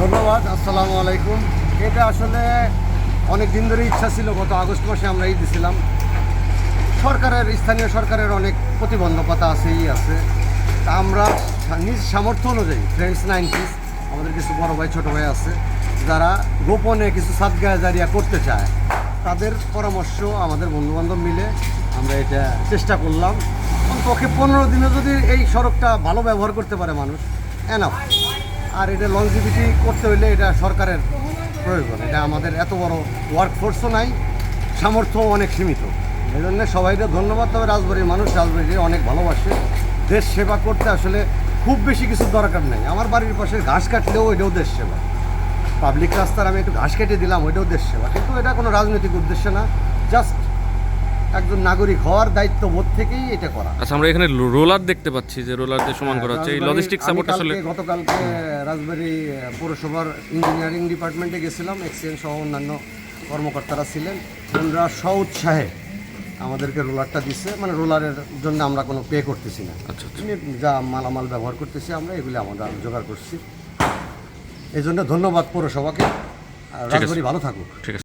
ধন্যবাদ, আসসালামু আলাইকুম। এটা আসলে অনেক দিন ধরে ইচ্ছা ছিল, গত আগস্ট মাসে আমরা এই দিছিলাম। সরকারের, স্থানীয় সরকারের অনেক প্রতিবন্ধকতা আছে আছেই আছে। তা আমরা নিজ সামর্থ্য অনুযায়ী ফ্রেন্ডস নাইনটিস আমাদের কিছু বড় ভাই, ছোট ভাই আছে, যারা গোপনে কিছু সাদগা জারিয়া করতে চায়, তাদের পরামর্শ আমাদের বন্ধুবান্ধব মিলে আমরা এটা চেষ্টা করলাম। পক্ষে পনেরো দিনে যদি এই সড়কটা ভালো ব্যবহার করতে পারে মানুষ এনাফ আর এটা লংজিভিটি করতে হলে এটা সরকারের প্রয়োজন। এটা আমাদের এত বড় ওয়ার্কফোর্সও নাই, সামর্থ্যও অনেক সীমিত। এই জন্য সবাইকে ধন্যবাদ। তবে রাজবাড়ির মানুষ রাজবাড়িকে অনেক ভালোবাসে। দেশ সেবা করতে আসলে খুব বেশি কিছু দরকার নেই। আমার বাড়ির পাশে ঘাস কাটলেও এটাও দেশ সেবা। পাবলিক রাস্তার আমি একটু ঘাস কেটে দিলাম, ওইটাও দেশ সেবা। কিন্তু এটা কোনো রাজনৈতিক উদ্দেশ্য না। জাস্ট একজন নাগরিক হওয়ার দায়িত্ববোধ থেকেই এটা করা। আচ্ছা আমরা এখানে রোলার দেখতে পাচ্ছি যে রোলার দিয়ে সমান করা হচ্ছে। এই লজিস্টিক সাপোর্ট আসলে গতকালকে রাজবাড়ী পৌরসভার ইঞ্জিনিয়ারিং ডিপার্টমেন্টে গেছিলাম এক্সচেঞ্জ সহ অন্যান্য কর্মকর্তারা ছিলেন। ওনারা স্ব উৎসাহে আমাদেরকে রোলারটা দিচ্ছে মানে রোলারের জন্য আমরা কোনো পে করতেছি না। আচ্ছা আচ্ছা। যা মালামাল ব্যবহার করতেছি আমরা এগুলি আমরা জোগাড় করছি। এই জন্য ধন্যবাদ পৌরসভাকে। আছে। ভালো থাকুক। ঠিক আছে।